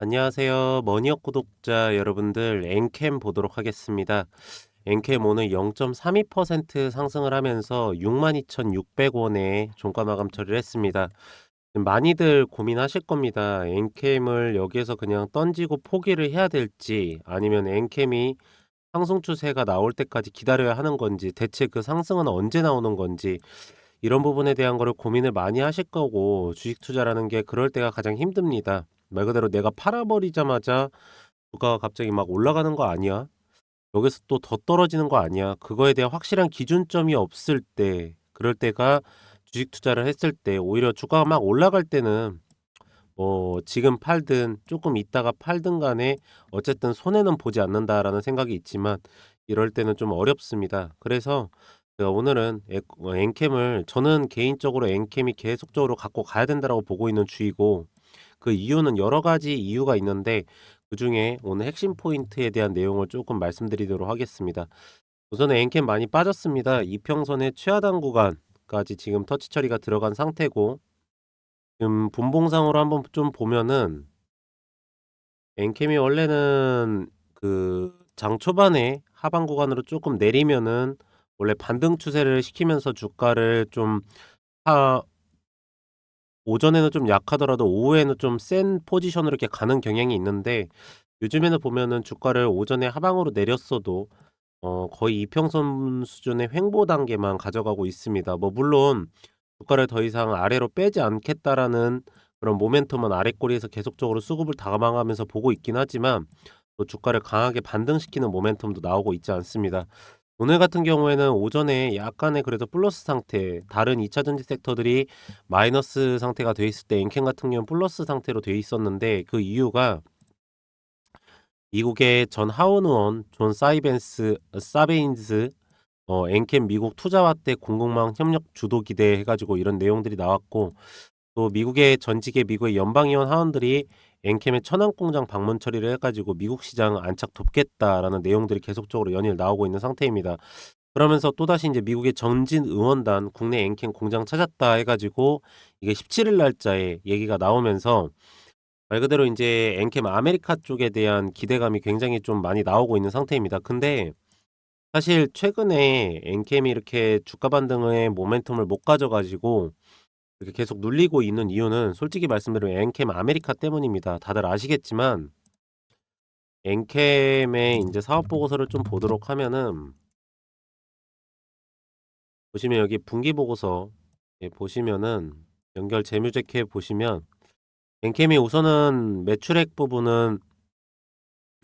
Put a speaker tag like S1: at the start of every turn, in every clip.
S1: 안녕하세요. 머니업 구독자 여러분들 엔캠 보도록 하겠습니다. 엔캠 오늘 0.32% 상승을 하면서 62,600원에 종가 마감 처리를 했습니다. 많이들 고민하실 겁니다. 엔캠을 여기에서 그냥 던지고 포기를 해야 될지 아니면 엔캠이 상승 추세가 나올 때까지 기다려야 하는 건지 대체 그 상승은 언제 나오는 건지 이런 부분에 대한 거를 고민을 많이 하실 거고 주식 투자라는 게 그럴 때가 가장 힘듭니다. 말 그대로 내가 팔아버리자마자 주가가 갑자기 막 올라가는 거 아니야? 여기서 또 더 떨어지는 거 아니야? 그거에 대한 확실한 기준점이 없을 때, 그럴 때가 주식 투자를 했을 때, 오히려 주가가 막 올라갈 때는 뭐 지금 팔든 조금 있다가 팔든 간에 어쨌든 손해는 보지 않는다라는 생각이 있지만 이럴 때는 좀 어렵습니다. 그래서 제가 오늘은 에- 어, 엔캠을 저는 개인적으로 엔캠이 계속적으로 갖고 가야 된다라고 보고 있는 주의고 그 이유는 여러 가지 이유가 있는데 그 중에 오늘 핵심 포인트에 대한 내용을 조금 말씀드리도록 하겠습니다. 우선은 엔캠 많이 빠졌습니다. 이평선의 최하단 구간까지 지금 터치 처리가 들어간 상태고 지금 분봉상으로 한번 좀 보면은 엔캠이 원래는 그 장 초반에 하방 구간으로 조금 내리면은 원래 반등 추세를 시키면서 주가를 좀 하, 오전에는 좀 약하더라도 오후에는 좀 센 포지션으로 이렇게 가는 경향이 있는데 요즘에는 보면은 주가를 오전에 하방으로 내렸어도 어 거의 이평선 수준의 횡보 단계만 가져가고 있습니다. 뭐 물론 주가를 더 이상 아래로 빼지 않겠다라는 그런 모멘텀은 아랫꼬리에서 계속적으로 수급을 담아가면서 보고 있긴 하지만 또 주가를 강하게 반등시키는 모멘텀도 나오고 있지 않습니다. 오늘 같은 경우에는 오전에 약간의 그래도 플러스 상태, 다른 2차 전지 섹터들이 마이너스 상태가 돼 있을 때 엔캠 같은 경우는 플러스 상태로 돼 있었는데 그 이유가 미국의 전 하원 의원 존 사이벤스 사베인즈 어, 엔캠 미국 투자와 때 공공망 협력 주도 기대 해가지고 이런 내용들이 나왔고 또 미국의 전직의 미국의 연방의원 하원들이 엔캠의 천안 공장 방문 처리를 해가지고 미국 시장 안착 돕겠다라는 내용들이 계속적으로 연일 나오고 있는 상태입니다. 그러면서 또다시 이제 미국의 전진 의원단 국내 엔캠 공장 찾았다 해가지고 이게 17일 날짜에 얘기가 나오면서 말 그대로 이제 엔캠 아메리카 쪽에 대한 기대감이 굉장히 좀 많이 나오고 있는 상태입니다. 근데 사실 최근에 엔캠이 이렇게 주가 반등의 모멘텀을 못 가져가지고 이렇게 계속 눌리고 있는 이유는 솔직히 말씀드리면 엔캠 아메리카 때문입니다. 다들 아시겠지만 엔캠의 이제 사업 보고서를 좀 보도록 하면은 보시면 여기 분기 보고서 예, 보시면은 연결 재무제표에 보시면 엔캠이 우선은 매출액 부분은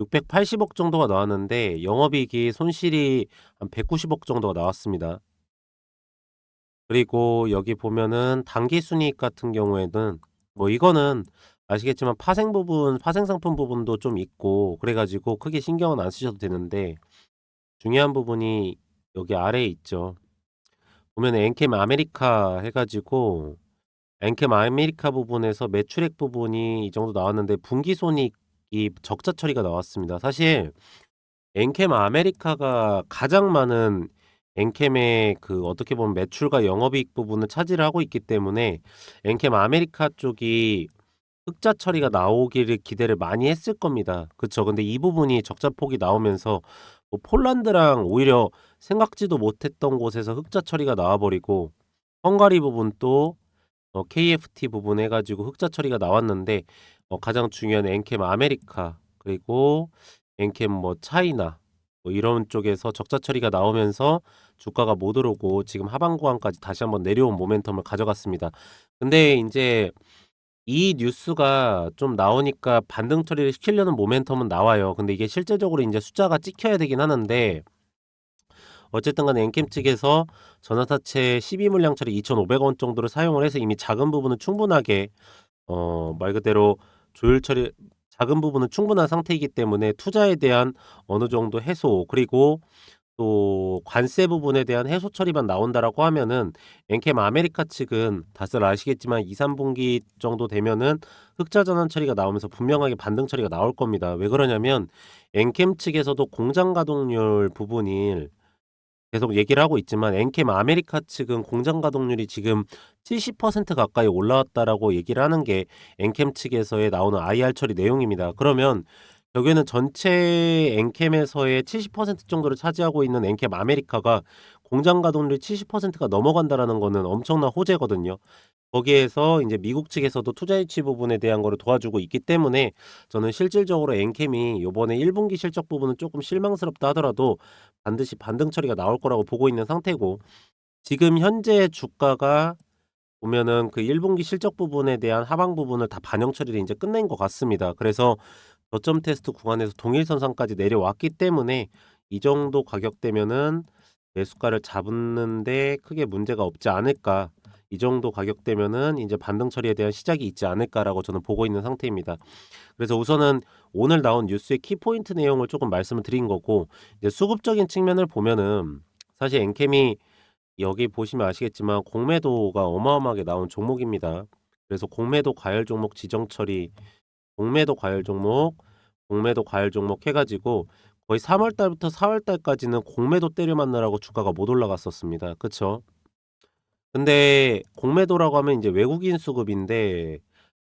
S1: 680억 정도가 나왔는데 영업이익이 손실이 한 190억 정도가 나왔습니다. 그리고 여기 보면은 당기순이익 같은 경우에는 뭐 이거는 아시겠지만 파생 부분, 파생 상품 부분도 좀 있고 그래가지고 크게 신경은 안 쓰셔도 되는데 중요한 부분이 여기 아래에 있죠. 보면 엔캠 아메리카 해가지고 엔캠 아메리카 부분에서 매출액 부분이 이 정도 나왔는데 분기 손익이 적자 처리가 나왔습니다. 사실 엔캠 아메리카가 가장 많은 엔캠의 그 어떻게 보면 매출과 영업이익 부분을 차지를 하고 있기 때문에 엔캠 아메리카 쪽이 흑자 처리가 나오기를 기대를 많이 했을 겁니다. 그쵸? 근데 이 부분이 적자 폭이 나오면서 뭐 폴란드랑 오히려 생각지도 못했던 곳에서 흑자 처리가 나와버리고 헝가리 부분 또 어, KFT 부분 해가지고 흑자 처리가 나왔는데 어, 가장 중요한 엔캠 아메리카 그리고 엔캠 뭐 차이나 뭐 이런 쪽에서 적자 처리가 나오면서 주가가 못 오르고 지금 하방 구간까지 다시 한번 내려온 모멘텀을 가져갔습니다. 근데 이제 이 뉴스가 좀 나오니까 반등 처리를 시키려는 모멘텀은 나와요. 근데 이게 실제적으로 이제 숫자가 찍혀야 되긴 하는데 어쨌든 간에 엔캠 측에서 전화사채 12물량 처리 2,500원 정도를 사용을 해서 이미 작은 부분은 충분하게 어, 말 그대로 조율 처리 작은 부분은 충분한 상태이기 때문에 투자에 대한 어느 정도 해소 그리고 또 관세 부분에 대한 해소 처리만 나온다라고 하면은 엔캠 아메리카 측은 다들 아시겠지만 2, 3분기 정도 되면은 흑자 전환 처리가 나오면서 분명하게 반등 처리가 나올 겁니다. 왜 그러냐면 엔캠 측에서도 공장 가동률 부분이 계속 얘기를 하고 있지만 엔캠 아메리카 측은 공장 가동률이 지금 70% 가까이 올라왔다라고 얘기를 하는 게 엔캠 측에서의 나오는 IR 처리 내용입니다. 그러면 여기는 전체 엔캠에서의 70% 정도를 차지하고 있는 엔캠 아메리카가 공장 가동률 70%가 넘어간다라는 거는 엄청난 호재거든요. 거기에서 이제 미국 측에서도 투자 유치 부분에 대한 거를 도와주고 있기 때문에 저는 실질적으로 엔캠이 요번에 1분기 실적 부분은 조금 실망스럽다 하더라도 반드시 반등 처리가 나올 거라고 보고 있는 상태고 지금 현재 주가가 보면은 그 1분기 실적 부분에 대한 하방 부분을 다 반영 처리를 이제 끝낸 것 같습니다. 그래서 저점 테스트 구간에서 동일선상까지 내려왔기 때문에 이 정도 가격대면은 매수가를 잡는데 크게 문제가 없지 않을까. 이 정도 가격대면은 이제 반등 처리에 대한 시작이 있지 않을까라고 저는 보고 있는 상태입니다. 그래서 우선은 오늘 나온 뉴스의 키포인트 내용을 조금 말씀을 드린 거고 이제 수급적인 측면을 보면은 사실 엔캠이 여기 보시면 아시겠지만 공매도가 어마어마하게 나온 종목입니다. 그래서 공매도 과열 종목 지정 처리, 공매도 과열 종목, 공매도 과열 종목 해가지고 거의 3월 달부터 4월 달까지는 공매도 때려 맞느라고 주가가 못 올라갔었습니다. 그쵸? 근데 공매도라고 하면 이제 외국인 수급인데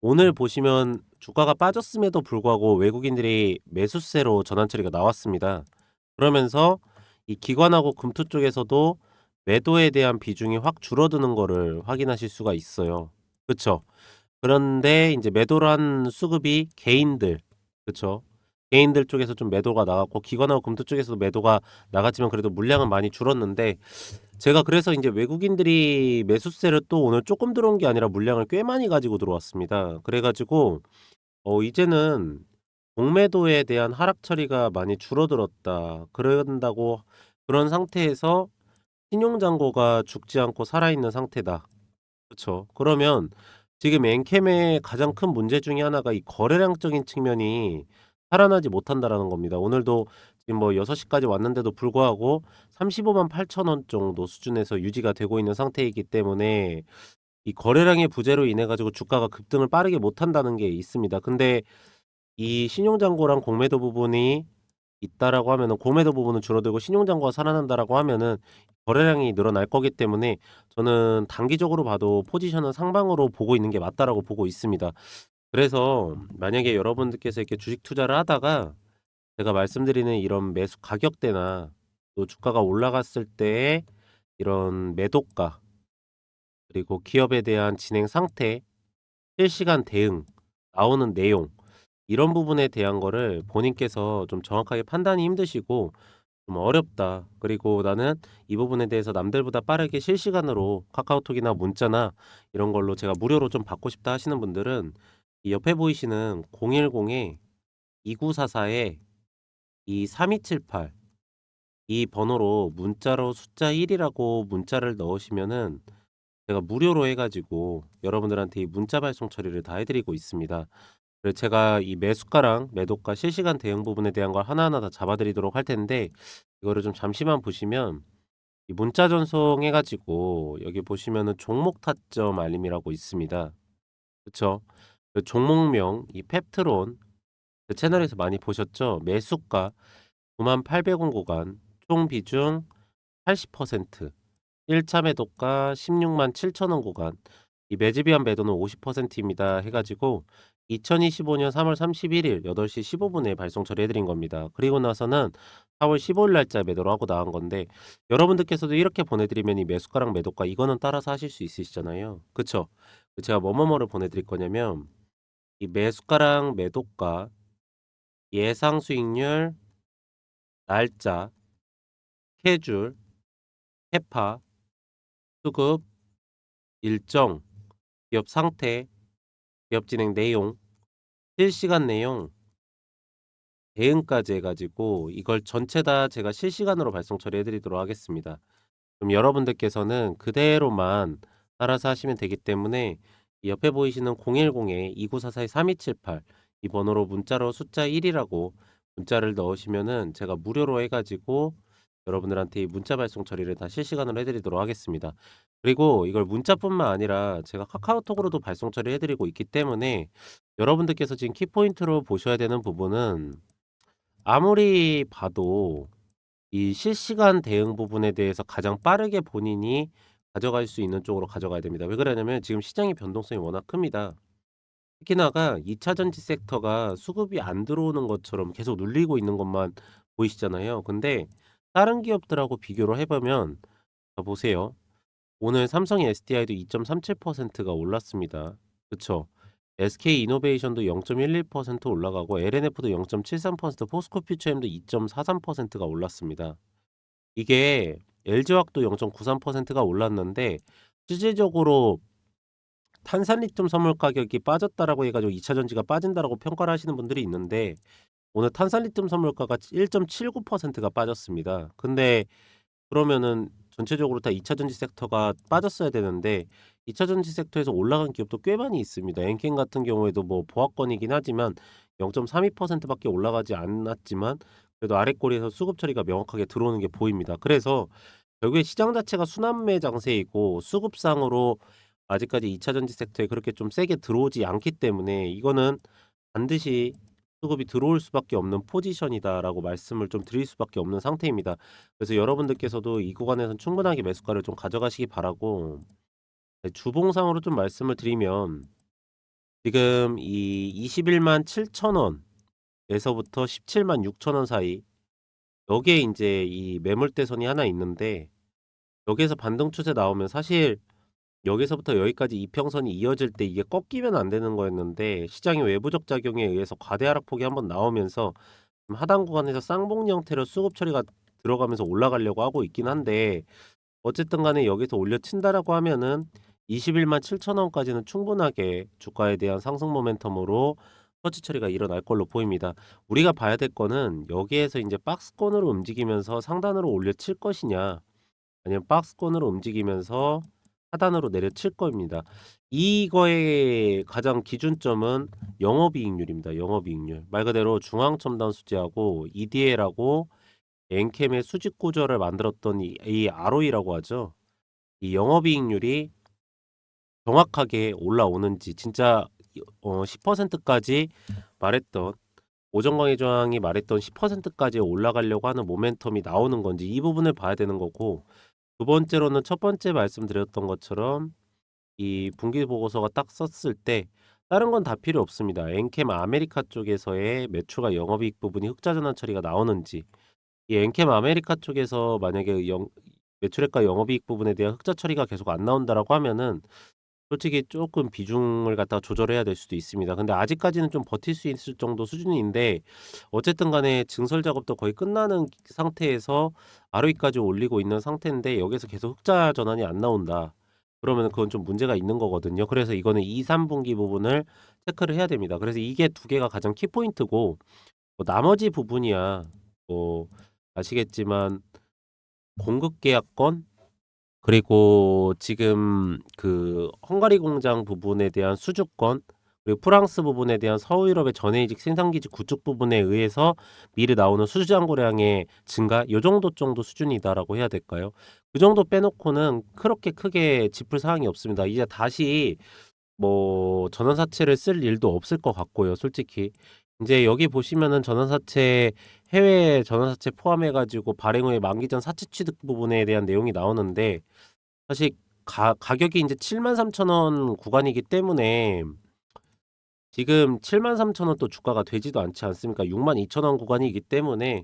S1: 오늘 보시면 주가가 빠졌음에도 불구하고 외국인들이 매수세로 전환 처리가 나왔습니다. 그러면서 이 기관하고 금투 쪽에서도 매도에 대한 비중이 확 줄어드는 거를 확인하실 수가 있어요. 그쵸? 그런데 이제 매도를 한 수급이 개인들, 그쵸? 개인들 쪽에서 좀 매도가 나갔고 기관하고 금투 쪽에서도 매도가 나갔지만 그래도 물량은 많이 줄었는데 제가 그래서 이제 외국인들이 매수세를 또 오늘 조금 들어온 게 아니라 물량을 꽤 많이 가지고 들어왔습니다. 그래가지고 어 이제는 공매도에 대한 하락 처리가 많이 줄어들었다. 그런다고 그런 상태에서 신용잔고가 죽지 않고 살아있는 상태다. 그쵸? 그러면 지금 엔캠의 가장 큰 문제 중에 하나가 이 거래량적인 측면이 살아나지 못한다라는 겁니다. 오늘도 지금 뭐 6시까지 왔는데도 불구하고 35만 8천 원 정도 수준에서 유지가 되고 있는 상태이기 때문에 이 거래량의 부재로 인해 가지고 주가가 급등을 빠르게 못한다는 게 있습니다. 근데 이 신용잔고랑 공매도 부분이 있다라고 하면은 공매도 부분은 줄어들고 신용잔고가 살아난다라고 하면은 거래량이 늘어날 거기 때문에 저는 단기적으로 봐도 포지션은 상방으로 보고 있는 게 맞다라고 보고 있습니다. 그래서 만약에 여러분들께서 이렇게 주식 투자를 하다가 제가 말씀드리는 이런 매수 가격대나 또 주가가 올라갔을 때의 이런 매도가 그리고 기업에 대한 진행 상태, 실시간 대응, 나오는 내용 이런 부분에 대한 거를 본인께서 좀 정확하게 판단이 힘드시고 좀 어렵다. 그리고 나는 이 부분에 대해서 남들보다 빠르게 실시간으로 카카오톡이나 문자나 이런 걸로 제가 무료로 좀 받고 싶다 하시는 분들은 이 옆에 보이시는 010에 2944에 이 3278 이 번호로 문자로 숫자 1이라고 문자를 넣으시면은 제가 무료로 해가지고 여러분들한테 이 문자 발송 처리를 다 해드리고 있습니다. 그래서 제가 이 매수가랑 매도가 실시간 대응 부분에 대한 걸 하나하나 다 잡아드리도록 할 텐데 이거를 좀 잠시만 보시면 이 문자 전송 해 가지고 여기 보시면은 종목 타점 알림이라고 있습니다. 그쵸? 그 종목명 이 펩트론 그 채널에서 많이 보셨죠? 매수가 9800원 구간 총 비중 80% 1차 매도가 16만 7천원 구간 이 매집위한 매도는 50%입니다 해가지고 2025년 3월 31일 8시 15분에 발송 처리해드린 겁니다. 그리고 나서는 4월 15일 날짜 매도로 하고 나간 건데 여러분들께서도 이렇게 보내드리면 이 매수가랑 매도가 이거는 따라서 하실 수 있으시잖아요. 그쵸? 제가 뭐뭐뭐를 보내드릴 거냐면 이 매수가랑 매도가 예상 수익률 날짜 스케줄 해파 수급 일정 기업 상태 기업 진행 내용, 실시간 내용, 대응까지 해가지고 이걸 전체 다 제가 실시간으로 발송 처리해 드리도록 하겠습니다. 그럼 여러분들께서는 그대로만 따라서 하시면 되기 때문에 이 옆에 보이시는 010-2944-3278 이 번호로 문자로 숫자 1이라고 문자를 넣으시면은 제가 무료로 해가지고 여러분들한테 이 문자 발송 처리를 다 실시간으로 해드리도록 하겠습니다. 그리고 이걸 문자뿐만 아니라 제가 카카오톡으로도 발송 처리해 드리고 있기 때문에 여러분들께서 지금 키포인트로 보셔야 되는 부분은 아무리 봐도 이 실시간 대응 부분에 대해서 가장 빠르게 본인이 가져갈 수 있는 쪽으로 가져가야 됩니다. 왜 그러냐면 지금 시장의 변동성이 워낙 큽니다. 특히나가 2차 전지 섹터가 수급이 안 들어오는 것처럼 계속 눌리고 있는 것만 보이시잖아요. 근데 다른 기업들하고 비교를 해보면 자 보세요. 오늘 삼성의 SDI도 2.37%가 올랐습니다. 그쵸? SK 이노베이션도 0.11% 올라가고 LNF도 0.73%, 포스코 퓨처엠도 2.43%가 올랐습니다. 이게 LG화학도 0.93%가 올랐는데 실질적으로 탄산리튬 선물 가격이 빠졌다라고 해가지고 2차 전지가 빠진다라고 평가를 하시는 분들이 있는데 오늘 탄산리튬 선물가가 1.79%가 빠졌습니다. 근데 그러면은 전체적으로 다 2차 전지 섹터가 빠졌어야 되는데 2차 전지 섹터에서 올라간 기업도 꽤 많이 있습니다. 엔켄 같은 경우에도 뭐 보합권이긴 하지만 0.32%밖에 올라가지 않았지만 그래도 아랫꼬리에서 수급 처리가 명확하게 들어오는 게 보입니다. 그래서 결국에 시장 자체가 순환매 장세이고 수급상으로 아직까지 2차 전지 섹터에 그렇게 좀 세게 들어오지 않기 때문에 이거는 반드시 수급이 들어올 수밖에 없는 포지션이다라고 말씀을 좀 드릴 수밖에 없는 상태입니다. 그래서 여러분들께서도 이 구간에서는 충분하게 매수가를 좀 가져가시기 바라고 네, 주봉상으로 좀 말씀을 드리면 지금 이 21만 7천 원에서부터 17만 6천 원 사이 여기에 이제 이 매물대선이 하나 있는데 여기에서 반등 추세 나오면 사실 여기서부터 여기까지 이평선이 이어질 때 이게 꺾이면 안 되는 거였는데 시장의 외부적 작용에 의해서 과대 하락폭이 한번 나오면서 하단 구간에서 쌍봉 형태로 수급 처리가 들어가면서 올라가려고 하고 있긴 한데 어쨌든 간에 여기서 올려친다라고 하면은 21만 7천 원까지는 충분하게 주가에 대한 상승 모멘텀으로 터치 처리가 일어날 걸로 보입니다. 우리가 봐야 될 거는 여기에서 이제 박스권으로 움직이면서 상단으로 올려칠 것이냐 아니면 박스권으로 움직이면서 하단으로 내려칠 겁니다. 이거의 가장 기준점은 영업이익률입니다. 영업이익률. 말 그대로 중앙첨단 수지하고 EDL하고 엔캠의 수직 구조를 만들었던 이, 이 ROE라고 하죠. 이 영업이익률이 정확하게 올라오는지 진짜 어, 10%까지 말했던 오정광의 저항이 말했던 10%까지 올라가려고 하는 모멘텀이 나오는 건지 이 부분을 봐야 되는 거고 두 번째로는 첫 번째 말씀드렸던 것처럼 이 분기 보고서가 딱 썼을 때 다른 건 다 필요 없습니다. 엔캠 아메리카 쪽에서의 매출과 영업이익 부분이 흑자 전환 처리가 나오는지 이 엔캠 아메리카 쪽에서 만약에 영, 매출액과 영업이익 부분에 대한 흑자 처리가 계속 안 나온다라고 하면은 솔직히 조금 비중을 갖다가 조절해야 될 수도 있습니다. 근데 아직까지는 좀 버틸 수 있을 정도 수준인데 어쨌든 간에 증설 작업도 거의 끝나는 상태에서 ROE까지 올리고 있는 상태인데 여기서 계속 흑자 전환이 안 나온다. 그러면 그건 좀 문제가 있는 거거든요. 그래서 이거는 2, 3분기 부분을 체크를 해야 됩니다. 그래서 이게 두 개가 가장 키포인트고 뭐 나머지 부분이야 뭐 아시겠지만 공급 계약권 그리고 지금 그 헝가리 공장 부분에 대한 수주권 그리고 프랑스 부분에 대한 서유럽의 전해이직 생산기지 구축 부분에 의해서 미리 나오는 수주잔 고량의 증가 요 정도 정도 수준이다라고 해야 될까요? 그 정도 빼놓고는 그렇게 크게 짚을 사항이 없습니다. 이제 다시 뭐 전환사채를 쓸 일도 없을 것 같고요, 솔직히. 이제 여기 보시면은 전환사채 해외 전환사채 포함해 가지고 발행 후에 만기 전 사채 취득 부분에 대한 내용이 나오는데 사실 가 가격이 인제 73,000 원 구간이기 때문에 지금 73,000 원 또 주가가 되지도 않지 않습니까? 62,000 원 구간이기 때문에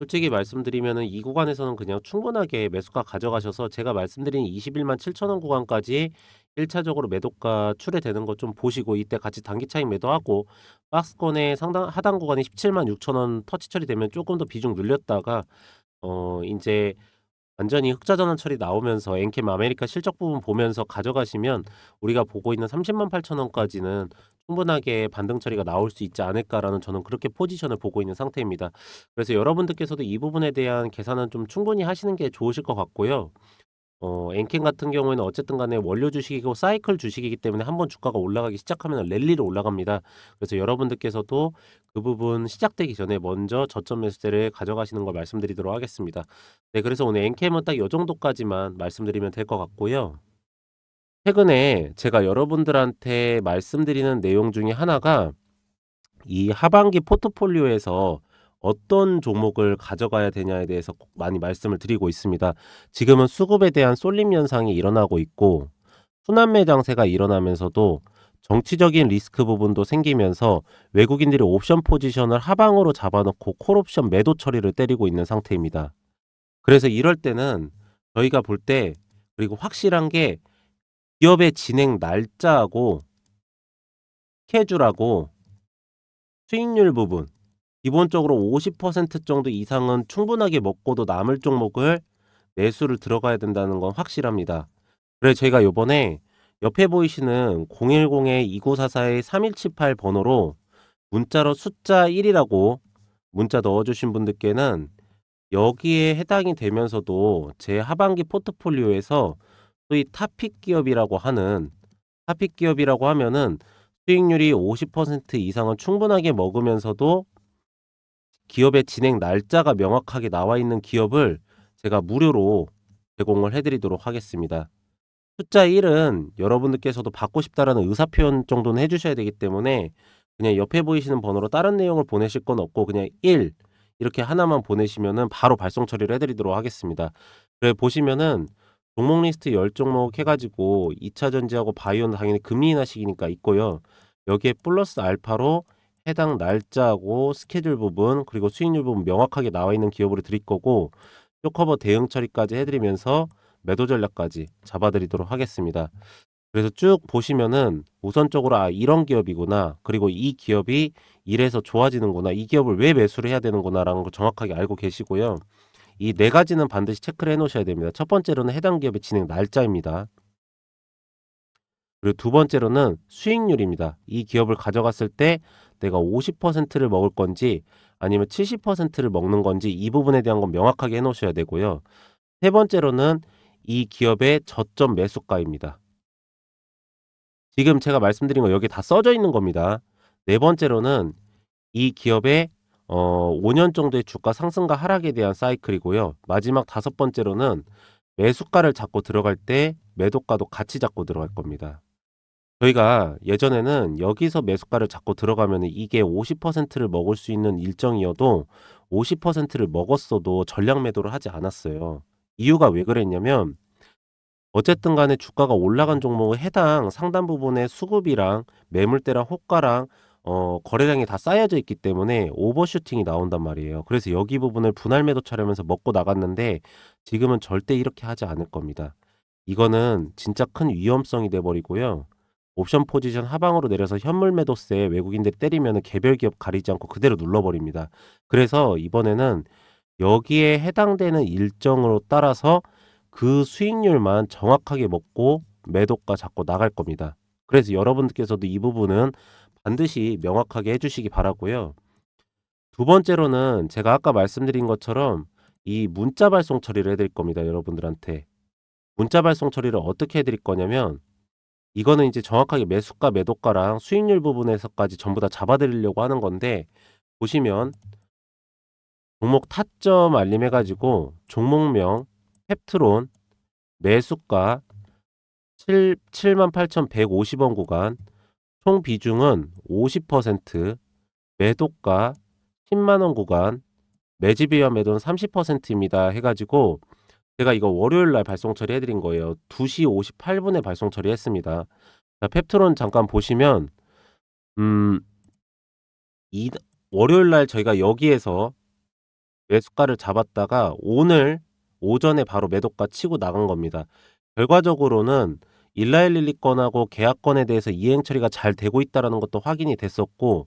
S1: 솔직히 말씀드리면은 이 구간에서는 그냥 충분하게 매수가 가져가셔서 제가 말씀드린 21만 7천 원 구간까지 1차적으로 매도가 출회되는 거좀 보시고 이때 같이 단기 차익 매도하고 박스권의 상당 하단 구간이 17만 6천 원 터치 처리되면 조금 더 비중 늘렸다가 어 인제 완전히 흑자 전환 처리 나오면서 엔캠 아메리카 실적 부분 보면서 가져가시면 우리가 보고 있는 30만 8천 원까지는 충분하게 반등 처리가 나올 수 있지 않을까라는 저는 그렇게 포지션을 보고 있는 상태입니다. 그래서 여러분들께서도 이 부분에 대한 계산은 좀 충분히 하시는 게 좋으실 것 같고요. 어, 엔캠 같은 경우에는 어쨌든 간에 원료 주식이고 사이클 주식이기 때문에 한번 주가가 올라가기 시작하면 랠리로 올라갑니다. 그래서 여러분들께서도 그 부분 시작되기 전에 먼저 저점 매수세를 가져가시는 걸 말씀드리도록 하겠습니다. 네, 그래서 오늘 엔캠은 딱 이 정도까지만 말씀드리면 될 것 같고요. 최근에 제가 여러분들한테 말씀드리는 내용 중에 하나가 이 하반기 포트폴리오에서 어떤 종목을 가져가야 되냐에 대해서 꼭 많이 말씀을 드리고 있습니다. 지금은 수급에 대한 쏠림 현상이 일어나고 있고 순환매 장세가 일어나면서도 정치적인 리스크 부분도 생기면서 외국인들이 옵션 포지션을 하방으로 잡아놓고 콜옵션 매도 처리를 때리고 있는 상태입니다. 그래서 이럴 때는 저희가 볼 때 그리고 확실한 게 기업의 진행 날짜하고 스케줄하고 수익률 부분 기본적으로 50% 정도 이상은 충분하게 먹고도 남을 종목을 매수를 들어가야 된다는 건 확실합니다. 그래서 저희가 요번에 옆에 보이시는 010-2944-3178 번호로 문자로 숫자 1이라고 문자 넣어주신 분들께는 여기에 해당이 되면서도 제 하반기 포트폴리오에서 소위 타픽 기업이라고 하는 타픽 기업이라고 하면은 수익률이 50% 이상은 충분하게 먹으면서도 기업의 진행 날짜가 명확하게 나와 있는 기업을 제가 무료로 제공을 해드리도록 하겠습니다. 숫자 1은 여러분들께서도 받고 싶다라는 의사표현 정도는 해주셔야 되기 때문에 그냥 옆에 보이시는 번호로 다른 내용을 보내실 건 없고 그냥 1 이렇게 하나만 보내시면은 바로 발송 처리를 해드리도록 하겠습니다. 그래 보시면은 종목 리스트 10종목 해가지고 2차 전지하고 바이오는 당연히 금리 인하 시기니까 있고요. 여기에 플러스 알파로 해당 날짜하고 스케줄 부분 그리고 수익률 부분 명확하게 나와 있는 기업으로 드릴 거고 쇼커버 대응 처리까지 해드리면서 매도 전략까지 잡아드리도록 하겠습니다. 그래서 쭉 보시면은 우선적으로 아 이런 기업이구나 그리고 이 기업이 이래서 좋아지는구나 이 기업을 왜 매수를 해야 되는구나라는 걸 정확하게 알고 계시고요. 이 네 가지는 반드시 체크를 해 놓으셔야 됩니다. 첫 번째로는 해당 기업의 진행 날짜입니다. 그리고 두 번째로는 수익률입니다. 이 기업을 가져갔을 때 내가 50%를 먹을 건지 아니면 70%를 먹는 건지 이 부분에 대한 건 명확하게 해 놓으셔야 되고요. 세 번째로는 이 기업의 저점 매수가입니다. 지금 제가 말씀드린 거 여기 다 써져 있는 겁니다. 네 번째로는 이 기업의 어, 5년 정도의 주가 상승과 하락에 대한 사이클이고요. 마지막 다섯 번째로는 매수가를 잡고 들어갈 때 매도가도 같이 잡고 들어갈 겁니다. 저희가 예전에는 여기서 매수가를 잡고 들어가면 이게 50%를 먹을 수 있는 일정이어도 50%를 먹었어도 전량 매도를 하지 않았어요. 이유가 왜 그랬냐면 어쨌든 간에 주가가 올라간 종목은 해당 상단 부분의 수급이랑 매물대랑 호가랑 어, 거래량이 다 쌓여져 있기 때문에 오버슈팅이 나온단 말이에요. 그래서 여기 부분을 분할 매도 차려면서 먹고 나갔는데 지금은 절대 이렇게 하지 않을 겁니다. 이거는 진짜 큰 위험성이 돼 버리고요. 옵션 포지션 하방으로 내려서 현물 매도세 외국인들이 때리면 개별 기업 가리지 않고 그대로 눌러버립니다. 그래서 이번에는 여기에 해당되는 일정으로 따라서 그 수익률만 정확하게 먹고 매도가 잡고 나갈 겁니다. 그래서 여러분들께서도 이 부분은 반드시 명확하게 해주시기 바라고요. 두 번째로는 제가 아까 말씀드린 것처럼 이 문자 발송 처리를 해드릴 겁니다. 여러분들한테. 문자 발송 처리를 어떻게 해드릴 거냐면 이거는 이제 정확하게 매수가, 매도가랑 수익률 부분에서까지 전부 다 잡아드리려고 하는 건데 보시면 종목 타점 알림해가지고 종목명 펩트론 매수가 7, 78,150원 구간 총 비중은 50% 매도가 10만원 구간 매집이와 매도는 30%입니다 해가지고 제가 이거 월요일 날 발송 처리해드린 거예요. 2시 58분에 발송 처리했습니다. 자, 펩트론 잠깐 보시면 음, 이 월요일 날 저희가 여기에서 매수가를 잡았다가 오늘 오전에 바로 매도가 치고 나간 겁니다. 결과적으로는 일라일릴리 건하고 계약 건에 대해서 이행 처리가 잘 되고 있다라는 것도 확인이 됐었고